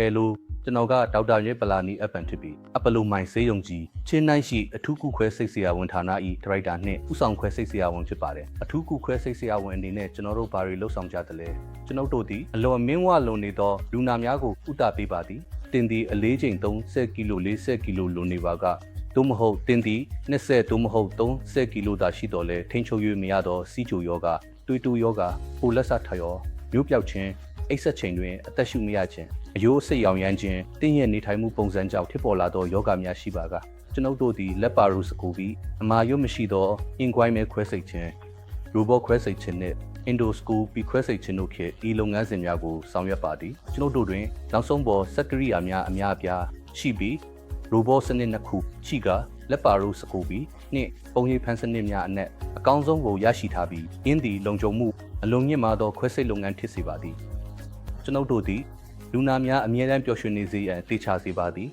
ဟဲလိုကျွန်တော်ကဒေါက်တာရဲပလာနီအပန်ဖြစ်ပြီးအပလိုမိုင်ဆေးရုံကြီးချင်းနိုင်ရှိအထူးကုခွဲစိတ်ဆရာဝန်ဌာန၏ဒရိုက်တာနှင့်ဦးဆောင်ခွဲစိတ်ဆရာဝန်ဖြစ်ပါတယ်အထူးကုခွဲစိတ်ဆရာဝန်အနေနဲ့ကျွန်တော်တို့ဘာတွေလှုပ်ဆောင်ကြသလဲကျွန်တော်တို့သည်အလွန်မင်းဝလွန်နေသောလူနာများကိုဥတာပေးပါသည်တင်သည်အလေးချိန်30ကီလို40ကီလိုလိုနေပါကသို့မဟုတ်တင်သည်20သို့မဟုတ်30ကီလိုသာရှိတော်လဲထိန်ချုပ်၍မရသောစီးချိုယောဂတွေးတူယောဂပိုလက်ဆထယောမျိုးပြောက်ခြင်း အိပ်ဆက်ချိန်တွင်အသက်ရှူမရခြင်းအယိုးအစိတ်ရောင်ရမ်းခြင်းတင်းရဲ့နေထိုင်မှုပုံစံကြောင့်ဖြစ်ပေါ်လာသောယောဂများရှိပါကကျွန်ုပ်တို့သည်လက်ပါရူစကူပြီးအမာရွတ်မရှိသောအင်ကွိုင်းမဲခွဲစိတ်ခြင်းရိုဘောခွဲစိတ်ခြင်းနှင့် endoscopy ခွဲစိတ်ခြင်းတို့ဖြင့်ဤလုပ်ငန်းစဉ်များကိုဆောင်ရွက်ပါသည်ကျွန်ုပ်တို့တွင်နောက်ဆုံးပေါ်စက်ကရိယာများအများအပြားရှိပြီးရိုဘောစနစ်နှစ်ခုရှိကလက်ပါရိုစကူပြီးနှင့်ပုံရိပ်ဖန်စနစ်များအနက်အကောင်းဆုံးကိုရရှိထားပြီးအင်းဒီလုံခြုံမှုအလုံးမြင့်မာသောခွဲစိတ်လုပ်ငန်းဖြစ်စေပါသည် ကျွန်ုပ်တို့သည်လူနာများအမြဲတမ်းပျော်ရွှင်နေစေရန်တေချာစေပါသည်